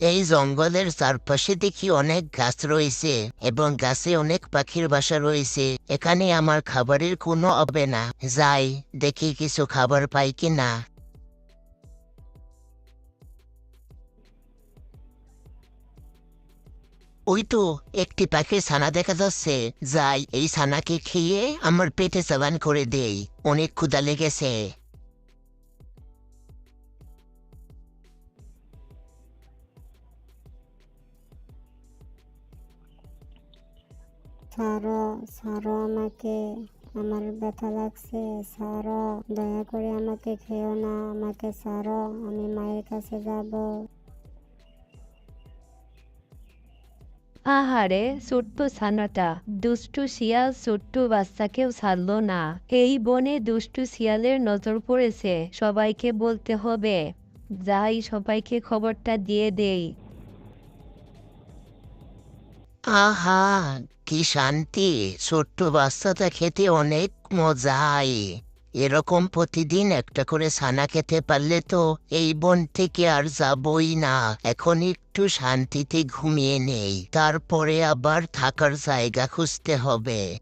এই জঙ্গলের চারপাশে দেখি অনেক গাছ রয়েছে এবং গাছে অনেক পাখির বাসা রয়েছে। এখানে আমার খাবারের কোনো হবে না। যাই, দেখি কিছু খাবার পাই কি না ওই তো, একটি পাখির ছানা দেখা যাচ্ছে। যাই, এই ছানাকে খেয়ে আমার পেটে চালান করে দেই। অনেক ক্ষুদা লেগেছে। ছাড়ো ছাড়ো আমাকে, আমার ব্যথা লাগছে। ছাড়ো দয়া করে আমাকে খেও না। আমাকে ছাড়ো আমি মায়ের কাছে যাব। আহারে ছোট্ট ছানাটা। দুষ্টু শিয়াল ছোট্ট বাচ্চাকেও ছাড়লো না। এই বনে দুষ্টু শিয়ালের নজর পড়েছে। সবাইকে বলতে হবে। যাই সবাইকে খবরটা দিয়ে দেই। আহা, কি শান্তি। ছোট্ট বাচ্চাটা খেতে অনেক মজাই। এরকম প্রতিদিন একটা করে ছানা খেতে পারলে তো এই বন থেকে আর যাবই না। এখন একটু শান্তিতে ঘুমিয়ে নেই। তারপরে আবার থাকার জায়গা খুঁজতে হবে।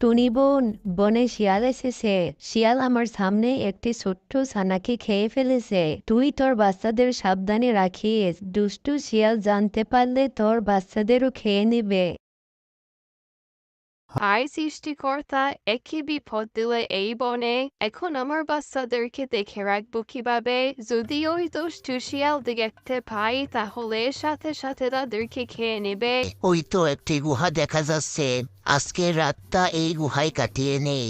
টুনি বোন, বনে শিয়াল এসেছে। শিয়াল আমার সামনে একটি ছোট্ট সানাকে খেয়ে ফেলেছে। তুই তোর বাচ্চাদের সাবধানে রাখিস। দুষ্টু শিয়াল জানতে পারলে তোর বাচ্চাদেরও খেয়ে নেবে। হাই সৃষ্টিকর্তা একই বিপদ দিলে এই বনে এখন আমার বাচ্চাদেরকে দেখে রাখব কীভাবে যদি ওই দুষ্টু দেখতে পাই তাহলে সাথে সাথে তাদেরকে খেয়ে নেবে ওই তো একটি গুহা দেখা যাচ্ছে আজকে রাতটা এই গুহায় কাটিয়ে নেই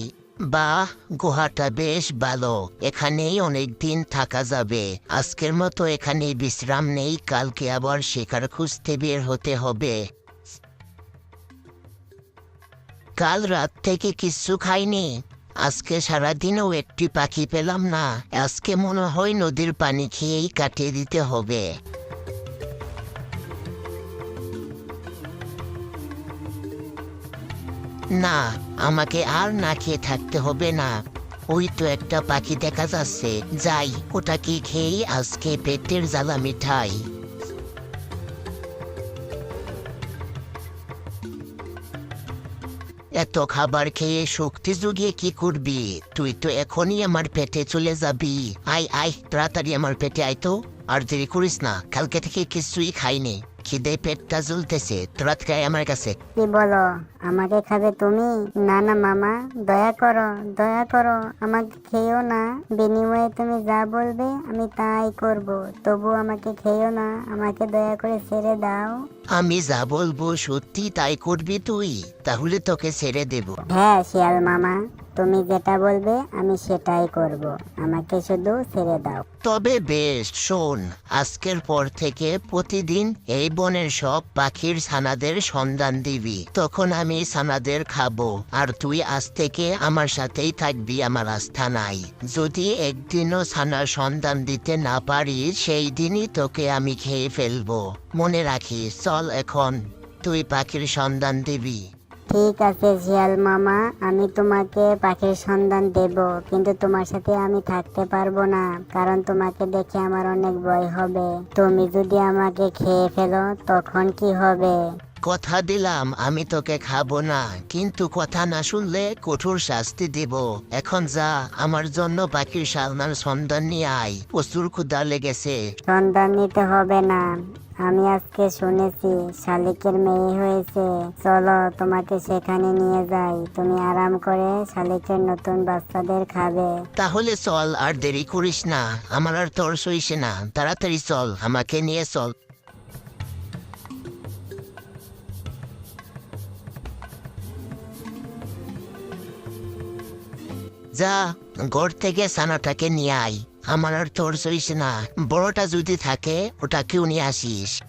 বাহ গুহাটা বেশ ভালো এখানেই অনেক দিন থাকা যাবে আজকের মতো এখানে বিশ্রাম নেই কালকে আবার শিকার খুঁজতে বের হতে হবে কাল রাত থেকে কিচ্ছু খাইনি। আজকে সারাদিনও একটি পাখি পেলাম না। আজকে মনে হয় নদীর পানি খেয়েই কাটিয়ে দিতে হবে। না, আমাকে আর না খেয়ে থাকতে হবে না। ওই তো একটা পাখি দেখা যাচ্ছে। যাই, ওটাকে খেয়েই আজকে পেটের জ্বালা মিঠাই এত খাবার খেয়ে শক্তি জুগিয়ে কি করবি? তুই তো এখনই আমার পেটে চলে যাবি। আয় আয়, তাড়াতাড়ি আমার পেটে আয় তো। আর দেরি করিস না, কালকে থেকে কিছুই খাইনি। খিদে পেটটা জ্বলতেছে। তাড়াতাড়ি আমার কাছে। কি বলো? আমাকে খাবে তুমি? না না মামা দয়া করো দয়া করো। আমাকে খেও না। বিনিময়ে তুমি যা বলবে আমি তাই করব। তবু আমাকে খেও না। আমাকে দয়া করে ছেড়ে দাও। আমি যা বলব সত্যি তাই করবি তুই। তাহলে তোকে ছেড়ে দেব। হ্যাঁ শিয়াল মামা তুমি যেটা বলবে আমি সেটাই করব। আমাকে শুধু ছেড়ে দাও। তবে বেশ শোন আজকের পর থেকে প্রতিদিন এই বনের সব পাখির সানাদের সন্ধান দিবি। তখন আমি সানাদের খাব। আর তুই আজ থেকে আমার সাথেই থাকবি, আমার আস্থা নাই। যদি একদিনও সানার সন্ধান দিতে না পারি, সেই দিনই তোকে আমি খেয়ে ফেলব। মনে রাখিস, চল এখন। তুই পাখির সন্ধান দিবি। ঠিক আছে শিয়াল মামা আমি তোমাকে পাখির সন্ধান দেব কিন্তু তোমার সাথে আমি থাকতে পারব না কারণ তোমাকে দেখে আমার অনেক ভয় হবে। তুমি যদি আমাকে খেয়ে ফেলো তখন কি হবে? কথা দিলাম আমি তোকে খাব না কিন্তু কথা না শুনলে কঠোর শাস্তি দেব। এখন যা আমার জন্য পাখির সালনার সন্ধান নিয়ে আয় প্রচুর ক্ষুদা লেগেছে। সন্ধান নিতে হবে না। আমি আজকে শুনেছি, শালিকের মেয়ে হয়েছে। চলো তোমাকে সেখানে নিয়ে যাই। তুমি আরাম করে শালিকের নতুন বাচ্চাদের খাবে। তাহলে চল আর দেরি করিস না। আমার আর তোর সইছে না। তাড়াতাড়ি চল, আমাকে নিয়ে চল। যা, ঘর থেকে সানাটাকে নিয়ে আয়। আমার আর তোর সইছে না। বড়টা যদি থাকে, ওটাকেও নিয়ে আসিস।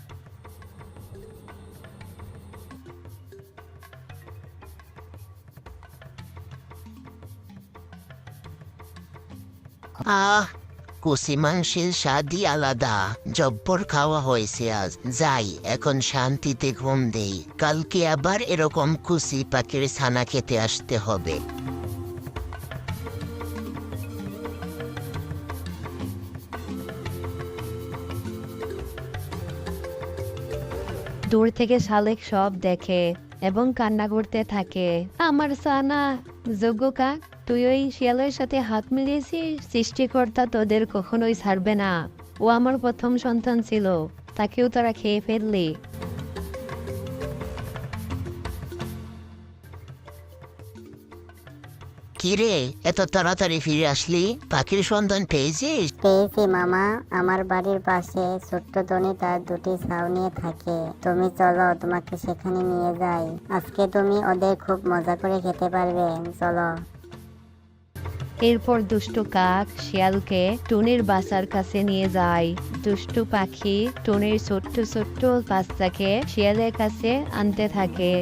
আহ, কুসি মাংসের স্বাদই আলাদা। জব্বর খাওয়া হয়েছে আজ। যাই, এখন শান্তিতে ঘুম দেই। কালকে আবার এরকম কুসি পাখির ছানা খেতে আসতে হবে। দূর থেকে শালেক সব দেখে এবং কান্না করতে থাকে। আমার সানা, যোগ্য কাক, তুই ওই শিয়ালের সাথে হাত মিলিয়েছিস? সৃষ্টিকর্তা তোদের কখনোই ছাড়বে না। ও আমার প্রথম সন্তান ছিল, তাকেও তারা খেয়ে ফেললি। কিরে এত তাড়াতাড়ি ফিরে আসলি? পাখির সন্ধান পেয়েছিস? পেয়েছি মামা। আমার বাড়ির পাশে ছোট্ট টনি তার দুটি ছাউ নিয়ে থাকে। তুমি চলো তোমাকে সেখানে নিয়ে যাই। আজকে তুমি ওদের খুব মজা করে খেতে পারবে। চলো। এরপর দুষ্টু কাক শিয়ালকে টুনির বাসার কাছে নিয়ে যায়। দুষ্টু পাখি টুনির ছোট্ট ছোট্ট বাচ্চাকে শিয়ালের কাছে আনতে থাকে।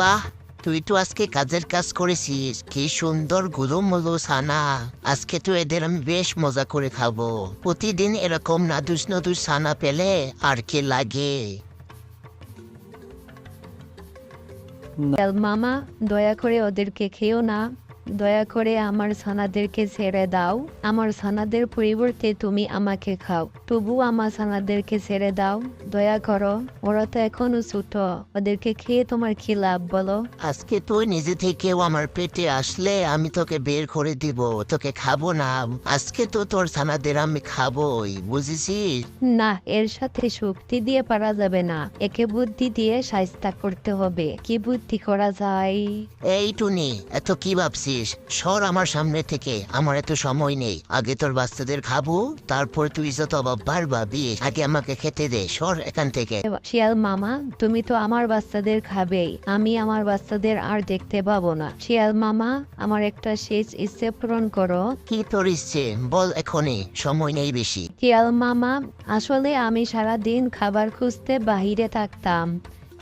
বাহ তুই তো আজকে কাজের কাজ করেছিস। কি সুন্দর গুলুমুলু সানা। আজকে তো এদের আমি বেশ মজা করে খাব। প্রতিদিন এরকম নাদুস নদুস সানা পেলে আর কি লাগে? মামা দয়া করে ওদেরকে খেও না। দয়া করে আমার ছানাদেরকে ছেড়ে দাও। আমার ছানাদের পরিবর্তে তুমি আমাকে খাও। তবু আমার ছানাদেরকে ছেড়ে দাও। দয়া করো ওরা তো এখনও ছোট। ওদেরকে খেয়ে তোমার কি লাভ বলো? আজকে তুই নিজে থেকেও আমার পেটে আসলে আমি তোকে বের করে দিব। তোকে খাব না। আজকে তো তোর সানাদের আমি খাবোই বুঝেছিস? না এর সাথে শক্তি দিয়ে পারা যাবে না। একে বুদ্ধি দিয়ে সাজতা করতে হবে। কি বুদ্ধি করা যায়? এই টুনি এত কি ভাবছিস? সর আমার সামনে থেকে আমার এত সময় নেই। আগে তোর বাচ্চাদের খাব তারপর তুই যত অবাববার ভাবি আগে আমাকে খেতে দে সর এখান থেকে। শিয়াল মামা তুমি তো আমার বাচ্চাদের খাবেই আমি আমার বাচ্চাদের আর দেখতে পাবো না। শিয়াল মামা আমার একটা শেষ ইচ্ছে পূরণ করো। কি তোর ইচ্ছে? বল এখনই সময় নেই বেশি। শিয়াল মামা আসলে আমি সারা দিন খাবার খুঁজতে বাহিরে থাকতাম।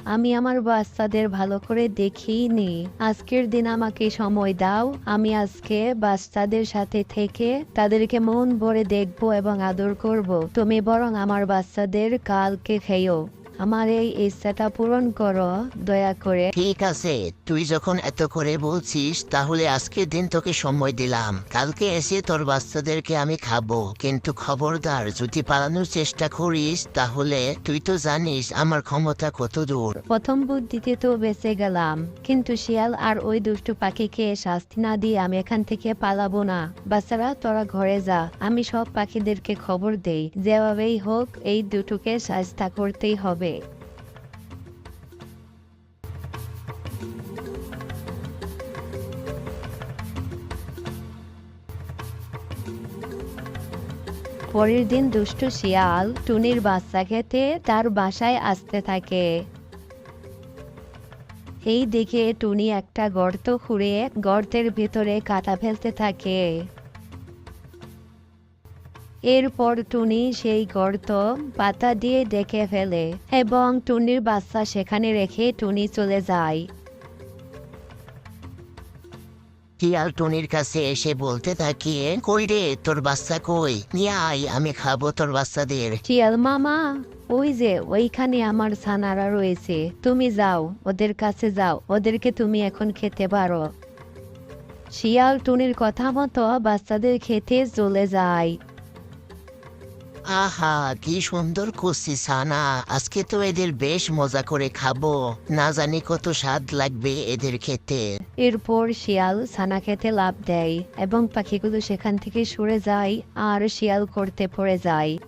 আমি আমার বাচ্চাদের ভালো করে দেখেই নি। আজকের দিন আমাকে সময় দাও। আমি আজকে বাচ্চাদের সাথে থেকে তাদেরকে মন ভরে দেখব এবং আদর করব। তুমি বরং আমার বাচ্চাদের কালকে খেয়েও আমার এই ইচ্ছাটা পূরণ করো দয়া করে। ঠিক আছে তুই যখন এত করে বলছিস তাহলে আজকের দিন তোকে সময় দিলাম। কালকে এসে তোর বাচ্চাদেরকে আমি খাব। কিন্তু খবরদার যদি পালানোর চেষ্টা করিস তাহলে তুই তো জানিস আমার ক্ষমতা কত দূর। প্রথম বুদ্ধিতে তো বেঁচে গেলাম কিন্তু শিয়াল আর ওই দুষ্টু পাখিকে শাস্তি না দিয়ে আমি এখান থেকে পালাবো না। বাচ্চারা তোরা ঘরে যা আমি সব পাখিদেরকে খবর দেই। যেভাবেই হোক এই দুটোকে শাস্তা করতেই হবে। পরের দিন দুষ্টু শিয়াল টুনির বাচ্চা খেতে তার বাসায় আসতে থাকে। এই দেখে টুনি একটা গর্ত খুঁড়ে গর্তের ভেতরে কাটা ফেলতে থাকে। এরপর টুনি সেই গর্ত পাতা দিয়ে ডেকে ফেলে এবং টুনির বাচ্চা সেখানে রেখে টুনি চলে যায়। শিয়াল টুনির কাছে এসে বলতে থাকি কই রে তোর বাচ্চা কই? নিয়ে আয় আমি খাব তোর বাচ্চাদের। শিয়াল মামা ওই যে ওইখানে আমার ছানারা রয়েছে তুমি যাও ওদের কাছে যাও ওদেরকে তুমি এখন খেতে পারো। শিয়াল টুনির কথা মতো বাচ্চাদের খেতে চলে যায়। আহা, কি সুন্দর করছি সানা। আজকে তো এদের বেশ মজা করে খাব। না জানি কত স্বাদ লাগবে এদের খেতে। এরপর শিয়াল সানা খেতে লাভ দেয় এবং পাখিগুলো সেখান থেকে সরে যায় আর শিয়াল করতে পড়ে যায়।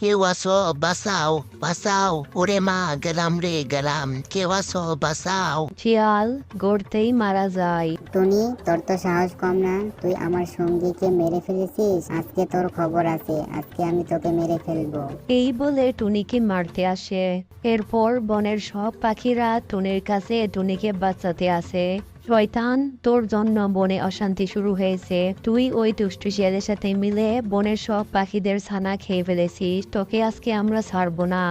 কেউ আসো বাসাও বাসাও ওরে মা গেলাম রে গেলাম কেউ আসো বাসাও শিয়াল গড়তেই মারা যায় টুনি তোর তো সাহস কম না। তুই আমার সঙ্গীকে মেরে ফেলেছিস? আজকে তোর খবর আছে। আজকে আমি তোকে মেরে ফেলব। এই বলে টুনিকে মারতে আসে। এরপর বনের সব পাখিরা টুনির কাছে টুনিকে বাঁচাতে আসে। শয়তান তোর জন্য বনে অশান্তি শুরু হয়েছে। তুই ওই দুষ্টু শিয়ালের সাথে মিলে বনের সব পাখিদের ছানা খেয়ে ফেলেছিস। তোকে আজকে আমরা ছাড়বো না।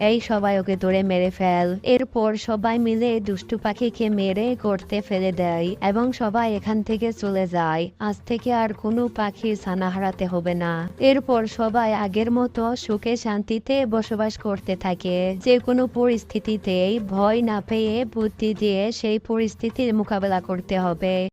এই সবাই ওকে ধরে মেরে ফেল। এরপর সবাই মিলে দুষ্টু পাখিকে মেরে গড়তে ফেলে দেয় এবং সবাই এখান থেকে চলে যায়। আজ থেকে আর কোনো পাখির ছানা হারাতে হবে না। এরপর সবাই আগের মতো সুখে শান্তিতে বসবাস করতে থাকে। যে কোনো পরিস্থিতিতেই ভয় না পেয়ে বুদ্ধি দিয়ে সেই পরিস্থিতির মোকাবেলা করতে হবে।